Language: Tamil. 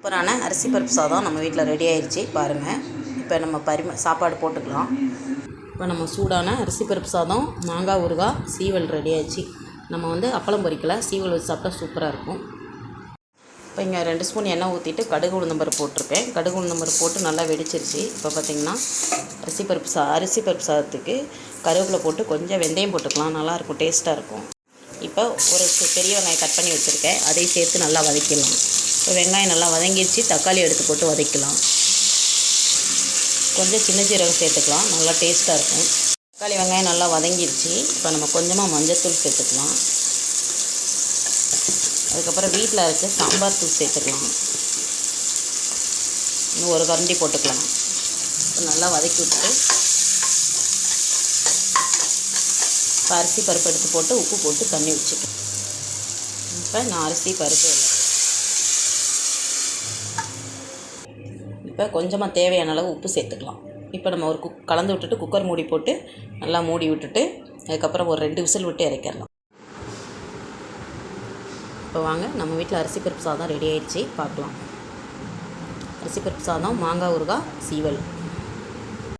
சூப்பரான அரிசி பருப்பு சாதம் நம்ம வீட்டில் ரெடி ஆயிடுச்சு பாருங்கள் இப்போ நம்ம பரிம சாப்பாடு போட்டுக்கலாம். இப்போ நம்ம சூடான அரிசி பருப்பு சாதம் மாங்காய் ஊறுகாய் சீவல் ரெடி ஆயிடுச்சு நம்ம வந்து அப்பளம் பொரிக்கல சீவல் வச்சு சாப்பிட்டா சூப்பராக இருக்கும். இப்போ இங்கே ரெண்டு ஸ்பூன் எண்ணெய் ஊற்றிட்டு கடுகு உளுந்தம்பருப்பு போட்டிருக்கேன். கடுகு உளுந்தம்பருப்பு போட்டு நல்லா வெடிச்சிருச்சு. இப்போ பார்த்திங்கன்னா அரிசி பருப்பு சா அரிசி பருப்பு சாதத்துக்கு கருவேப்பிலை போட்டு கொஞ்சம் வெந்தயம் போட்டுக்கலாம். நல்லாயிருக்கும் டேஸ்ட்டாக இருக்கும். இப்போ ஒரு பெரிய வெங்காயம் கட் பண்ணி வச்சுருக்கேன். அதையும் சேர்த்து நல்லா வதக்கிடலாம். இப்போ வெங்காயம் நல்லா வதங்கிடுச்சு தக்காளி எடுத்து போட்டு வதக்கலாம். கொஞ்சம் சின்ன சீரகம் சேர்த்துக்கலாம் நல்லா டேஸ்ட்டாக இருக்கும். தக்காளி வெங்காயம் நல்லா வதங்கிடுச்சு இப்போ நம்ம கொஞ்சமாக மஞ்சத்தூள் சேர்த்துக்கலாம். அதுக்கப்புறம் வீட்டில் இருக்க சாம்பார் தூள் சேர்த்துக்கலாம். இன்னும் ஒரு கரண்டி போட்டுக்கலாம். இப்போ நல்லா வதக்கி விட்டுட்டு இப்போ அரிசி பருப்பு எடுத்து போட்டு உப்பு போட்டு தண்ணி வச்சுக்கலாம். இப்போ நான் அரிசி பருப்பு இப்போ கொஞ்சமாக தேவையான அளவு உப்பு சேர்த்துக்கலாம். இப்போ நம்ம ஒரு குக் கலந்து விட்டுட்டு குக்கர் மூடி போட்டு நல்லா மூடி விட்டுட்டு அதுக்கப்புறம் ஒரு ரெண்டு விசில் விட்டு இறக்கிடலாம். இப்போ வாங்க நம்ம வீட்டில் அரிசி பருப்பு சாதம் ரெடி ஆயிடுச்சு. பார்க்கலாம். அரிசி பருப்பு சாதம் மாங்காய் ஊறுகாய் சீவல்.